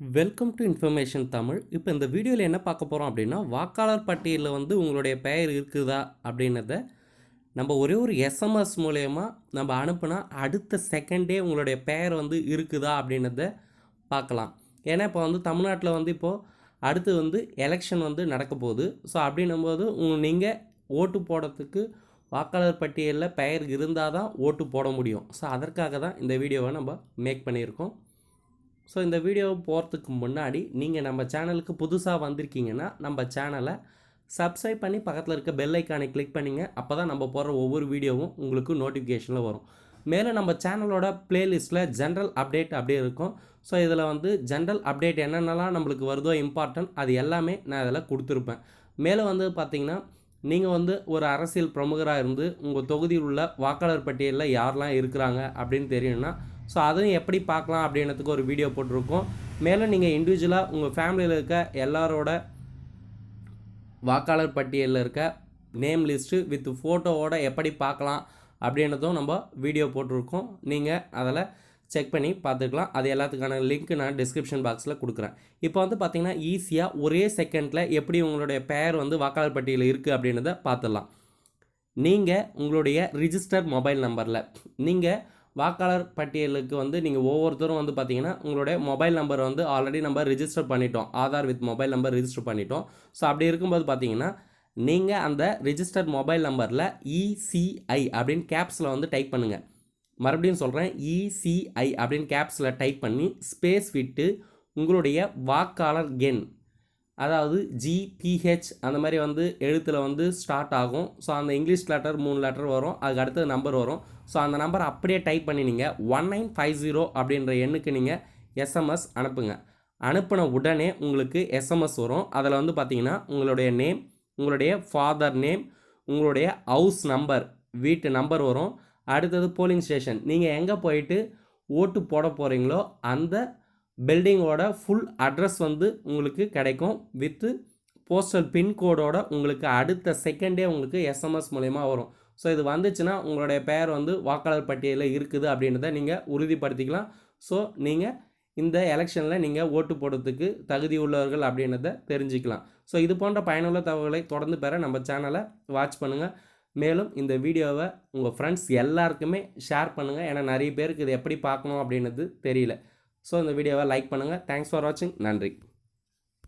Welcome to information Tamil இப்போ இந்த வீடியோவில் என்ன பார்க்க போகிறோம் அப்படின்னா வாக்காளர் பட்டியலில் வந்து உங்களுடைய பெயர் இருக்குதா அப்படின்னத நம்ம ஒரே ஒரு எஸ்எம்எஸ் மூலயமா நம்ம அனுப்புனா அடுத்த செகண்டே உங்களுடைய பெயர் வந்து இருக்குதா அப்படின்னத பார்க்கலாம். ஏன்னா இப்போ வந்து தமிழ்நாட்டில் வந்து இப்போது அடுத்து வந்து எலெக்ஷன் வந்து நடக்க போகுது. ஸோ அப்படின்னும்போது உங்க நீங்கள் ஓட்டு போடுறதுக்கு வாக்காளர் பட்டியலில் பெயர் இருந்தால் தான் ஓட்டு போட முடியும். ஸோ அதற்காக தான் இந்த வீடியோவை நம்ம மேக் பண்ணியிருக்கோம். ஸோ இந்த வீடியோ போகிறதுக்கு முன்னாடி நீங்கள் நம்ம சேனலுக்கு புதுசாக வந்திருக்கீங்கன்னா நம்ம சேனலை சப்ஸ்கிரைப் பண்ணி பக்கத்தில் இருக்க பெல் ஐக்கானை கிளிக் பண்ணிங்க. அப்போ தான் நம்ம போடுற ஒவ்வொரு வீடியோவும் உங்களுக்கு நோட்டிஃபிகேஷனில் வரும். மேலும் நம்ம சேனலோட ப்ளேலிஸ்ட்டில் ஜென்ரல் அப்டேட் அப்படியே இருக்கும். ஸோ இதில் வந்து ஜென்ரல் அப்டேட் என்னென்னலாம் நம்மளுக்கு வருதோ இம்பார்ட்டன்ட் அது எல்லாமே நான் இதில் கொடுத்துருப்பேன். மேலே வந்து பார்த்திங்கன்னா நீங்கள் வந்து ஒரு அரசியல் பிரமுகராக இருந்து உங்கள் தொகுதியில் உள்ள வாக்காளர் பட்டியலில் யாரெல்லாம் இருக்கிறாங்க அப்படின்னு தெரியணும்னா ஸோ அதுவும் எப்படி பார்க்கலாம் அப்படின்றதுக்கு ஒரு வீடியோ போட்டிருக்கோம். மேலும் நீங்கள் இண்டிவிஜுவலாக உங்கள் ஃபேமிலியில் இருக்க எல்லாரோட வாக்காளர் பட்டியலில் இருக்க நேம் லிஸ்ட்டு வித் ஃபோட்டோவோட எப்படி பார்க்கலாம் அப்படின்றதும் நம்ம வீடியோ போட்டிருக்கோம். நீங்கள் அதில் செக் பண்ணி பார்த்துக்கலாம். அது எல்லாத்துக்கான லிங்க் நான் டிஸ்கிரிப்ஷன் பாக்ஸில் கொடுக்குறேன். இப்போ வந்து பார்த்திங்கன்னா ஈஸியாக ஒரே செகண்டில் எப்படி உங்களுடைய பெயர் வந்து வாக்காளர் பட்டியலில் இருக்குது அப்படின்றத பார்த்துடலாம். நீங்கள் உங்களுடைய ரிஜிஸ்டர் மொபைல் நம்பரில் நீங்கள் வாக்காளர் பட்டியலுக்கு வந்து நீங்கள் ஒவ்வொருத்தரும் வந்து பார்த்தீங்கன்னா உங்களுடைய மொபைல் நம்பர் வந்து ஆல்ரெடி நம்ம ரிஜிஸ்டர் பண்ணிட்டோம். Aadhaar with mobile number register பண்ணிட்டோம். ஸோ அப்படி இருக்கும்போது பார்த்தீங்கன்னா நீங்கள் அந்த ரிஜிஸ்டர்ட் மொபைல் நம்பரில் இசிஐ அப்படின்னு கேப்ஸில் வந்து டைப் பண்ணுங்கள் மறுபடியும் சொல்கிறேன் இசிஐ அப்படின்னு கேப்ஸில் டைப் பண்ணி ஸ்பேஸ் விட்டு உங்களுடைய வாக்காளர் கென் அதாவது ஜிபிஹெச் அந்த மாதிரி வந்து எழுத்தில் வந்து ஸ்டார்ட் ஆகும். ஸோ அந்த இங்கிலீஷ் லெட்டர் மூணு லெட்டர் வரும். அதுக்கு அடுத்தது நம்பர் வரும். ஸோ அந்த நம்பர் அப்படியே டைப் பண்ணி நீங்கள் ஒன் நைன் ஃபைவ் ஜீரோ அப்படின்ற எண்ணுக்கு நீங்கள் எஸ்எம்எஸ் அனுப்புங்க. அனுப்பின உடனே உங்களுக்கு எஸ்எம்எஸ் வரும். அதில் வந்து பார்த்தீங்கன்னா உங்களுடைய நேம் உங்களுடைய ஃபாதர் நேம் உங்களுடைய ஹவுஸ் நம்பர் வீட்டு நம்பர் வரும். அடுத்தது போலிங் ஸ்டேஷன் நீங்கள் எங்கே போயிட்டு ஓட்டு போட போகிறீங்களோ அந்த பில்டிங்கோட ஃபுல் அட்ரஸ் வந்து உங்களுக்கு கிடைக்கும். வித்து போஸ்டல் பின்கோடோட உங்களுக்கு அடுத்த செகண்டே உங்களுக்கு எஸ்எம்எஸ் மூலயமா வரும். ஸோ இது வந்துச்சுன்னா உங்களுடைய பெயர் வந்து வாக்காளர் பட்டியலில் இருக்குது அப்படின்றத நீங்கள் உறுதிப்படுத்திக்கலாம். ஸோ நீங்கள் இந்த எலெக்ஷனில் நீங்கள் ஓட்டு போடுறதுக்கு தகுதி உள்ளவர்கள் அப்படின்றத தெரிஞ்சுக்கலாம். ஸோ இது போன்ற பயனுள்ள தகவல்களை தொடர்ந்து பெற நம்ம சேனலை வாட்ச் பண்ணுங்கள் மேலும் இந்த வீடியோவை உங்கள் ஃப்ரெண்ட்ஸ் எல்லாருக்குமே ஷேர் பண்ணுங்கள் ஏன்னா நிறைய பேருக்கு இது எப்படி பார்க்கணும் அப்படின்றது தெரியல. ஸோ இந்த வீடியோவை லைக் பண்ணுங்கள் தேங்க்ஸ் ஃபார் வாட்சிங் நன்றி.